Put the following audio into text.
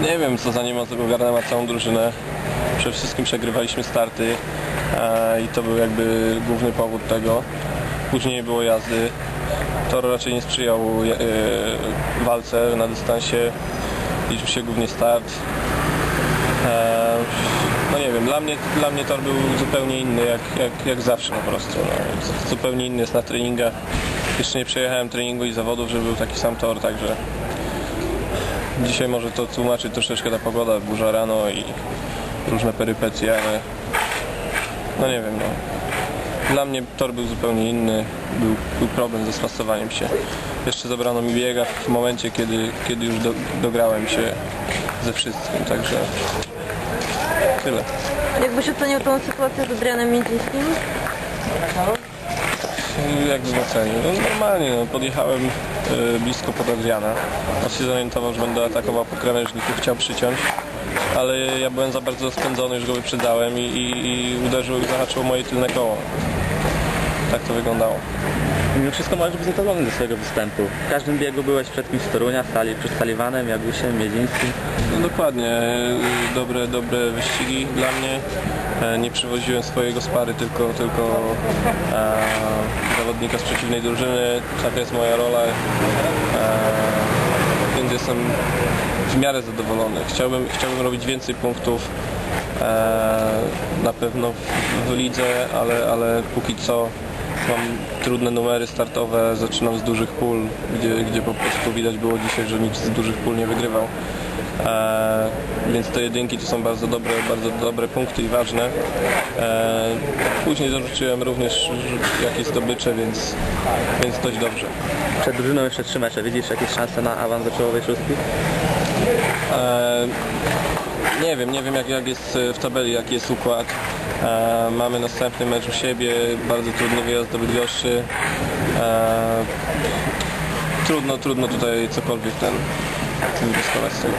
Nie wiem, co za nim ogarnęła całą drużynę. Przede wszystkim przegrywaliśmy starty e, i to był jakby główny powód tego. Później nie było jazdy. Tor raczej nie sprzyjał e, walce na dystansie. Liczył się głównie start. E, no nie wiem, dla mnie, dla mnie tor był zupełnie inny, jak, jak, jak zawsze po prostu. No. Zupełnie inny jest na treningach. Jeszcze nie przejechałem treningu i zawodów, żeby był taki sam tor, także dzisiaj może to tłumaczy troszeczkę ta pogoda, burza rano i różne perypetie, ale no nie wiem, no. Dla mnie tor był zupełnie inny, był, był problem ze spasowaniem się. Jeszcze zabrano mi biega w momencie, kiedy, kiedy już do, dograłem się ze wszystkim, także tyle. Jakbyś ocenił tą sytuację z Adrianem Miedzińskim? Jak bym? No, normalnie, no, podjechałem e, blisko pod Adriana. On się zorientował, że będę atakował po krawężniku, chciał przyciąć, ale ja byłem za bardzo spędzony, już go wyprzedzałem i, i, i uderzył i zahaczył moje tylne koło. Tak to wyglądało. Mimo wszystko możesz być zadowolony ze swojego występu. W każdym biegu byłeś przed kimś z Torunia, stali przed Saliwanem, Jagusiem, Miedzińskim. No dokładnie, dobre, dobre wyścigi dla mnie. E, Nie przywoziłem swojego spary, tylko, tylko e, zawodnika z przeciwnej drużyny. Taka jest moja rola. E, więc jestem w miarę zadowolony. Chciałbym, chciałbym robić więcej punktów e, na pewno w, w lidze, ale, ale póki co mam trudne numery startowe, zaczynam z dużych pól, gdzie, gdzie po prostu widać było dzisiaj, że nikt z dużych pól nie wygrywał. E, więc te jedynki to są bardzo dobre, bardzo dobre punkty i ważne. E, później zarzuciłem również jakieś zdobycze, więc, więc dość dobrze. Przed drużyną jeszcze trzy mecze. Widzisz jakieś szanse na awans do czołowej szóstki? E, nie wiem, nie wiem jak, jak jest w tabeli, jaki jest układ. E, mamy następny mecz u siebie, bardzo trudny wyjazd do Bydgoszczy. E, trudno, trudno tutaj cokolwiek ten, ten wnioskować z tego.